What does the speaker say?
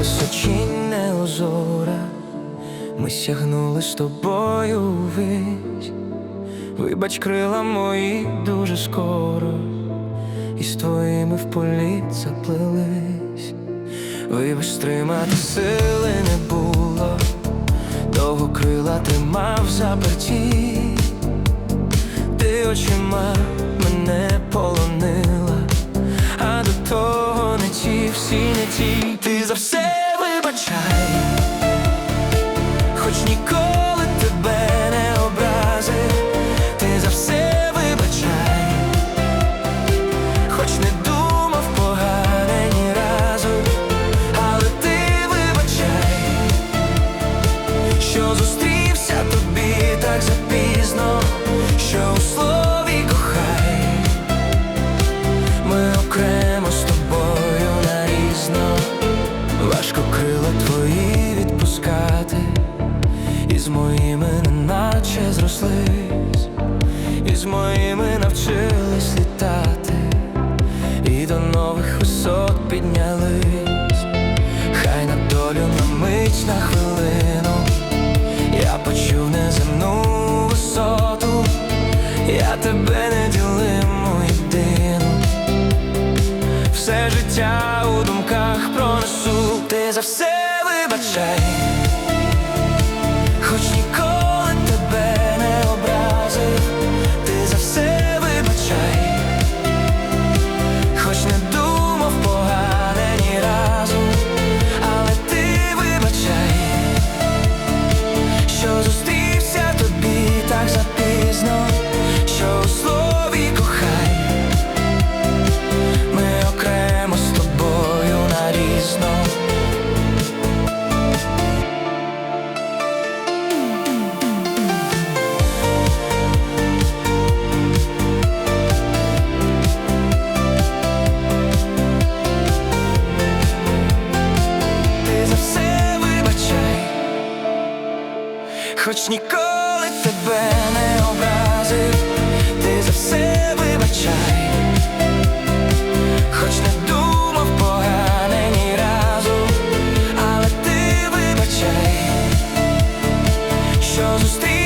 височінне озора, ми сягнули з тобою ввись. Вибач, крила мої дуже скоро, і з твоїми в політ заплелись. Вибач, стримати сили не було, довго крила тримав заперті, ти очима мене полонила, а до того не ті, всі не ті, крила твої відпускати, і з моїми неначе зрослись, і з моїми навчились літати, і до нових висот піднялись, хай на долю на мить на хвилину. Я почув неземну висоту, я тебе не ділиму єдину, все життя у думках пронесу, все вибачай, хоч ніколи тебе не образив, ти за все вибачай, хоч не думав погане ні разу, але ти вибачай, що зустрів.